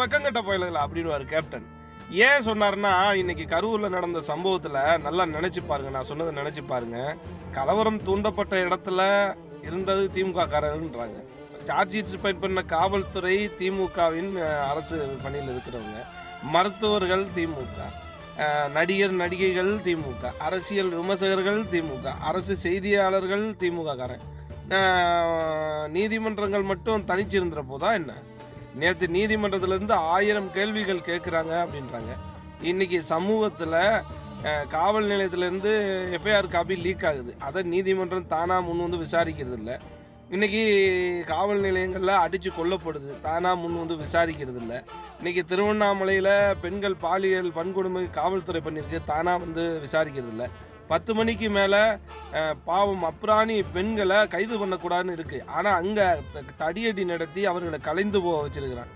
வெக்கங்கட்ட போயில அப்படின்னு கேப்டன் ஏன் சொன்னார்னா இன்னைக்கு கரூரில் நடந்த சம்பவத்தில் நல்லா நினைச்சு பாருங்க. நான் சொன்னதை நினைச்சு பாருங்க. கலவரம் தூண்டப்பட்ட இடத்துல இருந்தது திமுக காரன்றாங்க சார்ஜ் ஷீட் பண்ண காவல்துறை திமுகவின் அரசு பணியில் இருக்கிறவங்க. மருத்துவர்கள் திமுக. நடிகர் நடிகைகள் திமுக. அரசியல் விமர்சகர்கள் திமுக. அரசு செய்தியாளர்கள் திமுக காரன் நீதிமன்றங்கள் மட்டும் தனிச்சிருந்துற போதா என்ன? நேற்று நீதிமன்றத்திலேருந்து ஆயிரம் கேள்விகள் கேட்குறாங்க அப்படின்றாங்க. இன்னைக்கு சமூகத்தில் காவல் நிலையத்திலேருந்து எஃப்ஐஆர் காப்பி லீக் ஆகுது. அதை நீதிமன்றம் தானாக முன் வந்து விசாரிக்கிறது இல்லை. இன்றைக்கி காவல் நிலையங்களில் அடித்து கொல்லப்படுது. தானாக முன் வந்து விசாரிக்கிறது இல்லை. இன்றைக்கி திருவண்ணாமலையில் பெண்கள் பாலியல் வன்கொடுமை காவல்துறை பண்ணியிருக்கு தானாக வந்து விசாரிக்கிறது இல்லை. பத்து மணிக்கு மேலே பாவம் அப்ராணி பெண்களை கைது பண்ணக்கூடாதுன்னு இருக்குது ஆனால் அங்கே தடியடி நடத்தி அவர்களை கலைந்து போக வச்சிருக்கிறான்